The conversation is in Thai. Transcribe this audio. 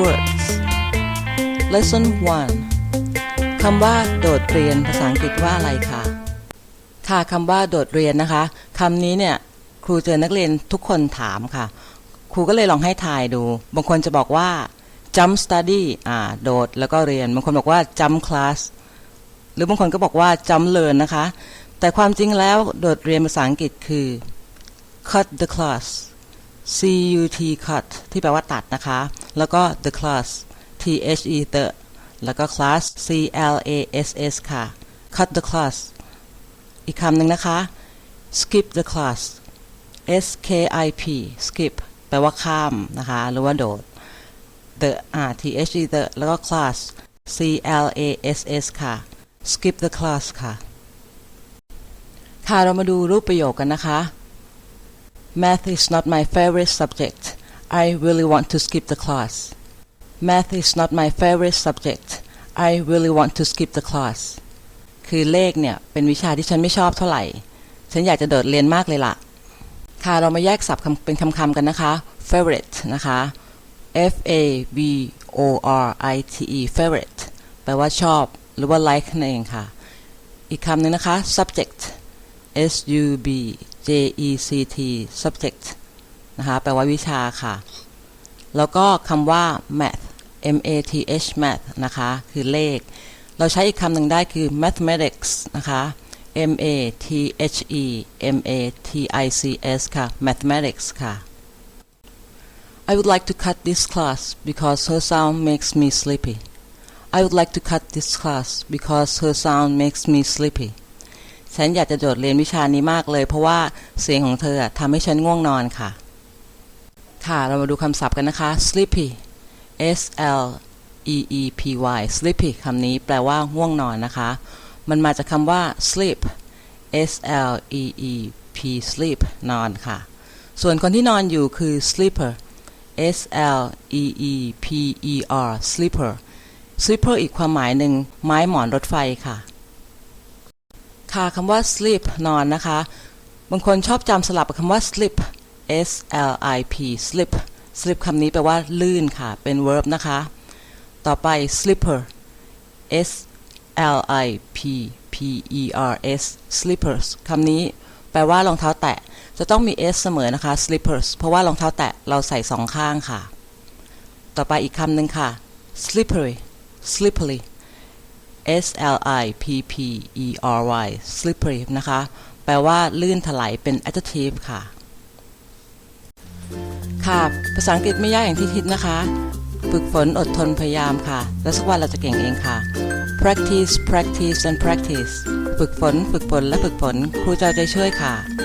words Lesson 1 คำว่า โดดเรียนภาษาอังกฤษว่าอะไรคะ ค่ะคำว่าโดดเรียนนะคะคำนี้เนี่ยครูเจอนักเรียนทุกคนถามค่ะ ครูก็เลยลองให้ทายดู บางคนจะบอกว่า jump study อ่าโดดแล้วก็เรียน บางคนบอกว่า jump class หรือบางคนก็บอกว่า jump learn นะคะ แต่ความจริงแล้วโดดเรียนภาษาอังกฤษคือ cut the class C U T cut ที่แปลว่าตัดนะคะ แล้วก็ the class T H E the แล้วก็ class C L A S S ค่ะ cut the class อีกคำหนึ่งนะคะ skip the class S K I P skip แปลว่าข้ามนะคะ หรือว่าโดด the อ่า T H E the แล้วก็ class C L A S S ค่ะ skip the class ค่ะ ค่ะ เรามาดูรูปประโยคกันนะคะ Math is not my favorite subject. I really want to skip the class. Math is not my favorite subject. I really want to skip the class. คือเลขเนี่ย เป็นวิชาที่ฉันไม่ชอบเท่าไหร่ ฉันอยากจะโดดเรียนมากเลยล่ะ ค่ะ เรามาแยกศัพท์คำเป็นคำๆกันนะคะ favorite นะคะ F A V O R I T E favorite แปลว่าชอบ หรือว่า like นั่นเองค่ะ อีกคำหนึ่งนะคะ subject S U B J E C T subject นะคะแปลว่าวิชาค่ะ แล้วก็คำว่า math M A T H math นะคะ คือเลข เราใช้อีกคำหนึ่งได้คือ mathematics นะคะ M A T H E M A T I C S ค่ะ mathematics ค่ะ I would like to cut this class because her sound makes me sleepy I would like to cut this class because her sound makes me sleepy ฉันอยากจะโดดเรียนวิชานี้มากเลย เพราะว่าเสียงของเธอทำให้ฉันง่วงนอนค่ะ ค่ะเรามาดูคำศัพท์กันนะคะ sleepy S L E E P Y sleepy คำนี้แปลว่าง่วงนอนนะคะ มันมาจากคำว่า sleep S L E E P sleep นอนค่ะ ส่วนคนที่นอนอยู่คือ sleeper S L E E P E R sleeper sleeper อีกความหมายหนึ่งไม้หมอนรถไฟค่ะ ค่ะคำว่า sleep นอนนะคะ บางคนชอบจำสลับกับคำว่า slip S L I P slip slip คำนี้แปลว่าลื่นค่ะ เป็น verb นะคะ ต่อไป slipper S L I P P E R S slippers คำนี้แปลว่ารองเท้าแตะ จะต้องมี S เสมอนะคะ slippers เพราะว่ารองเท้าแตะเราใส่สองข้างค่ะ ต่อไปอีกคำหนึ่งค่ะ slippery slippery S L I P P E R Y slippery นะคะ แปลว่าลื่นถลายเป็น adjective ค่ะ ค่ะ ภาษาอังกฤษไม่ยากอย่างที่คิดนะคะ ฝึกฝนอดทนพยายามค่ะ แล้วสักวันเราจะเก่งเองค่ะ practice practice and practice ฝึกฝน ฝึกฝน และฝึกฝน ครูจะใจช่วยค่ะ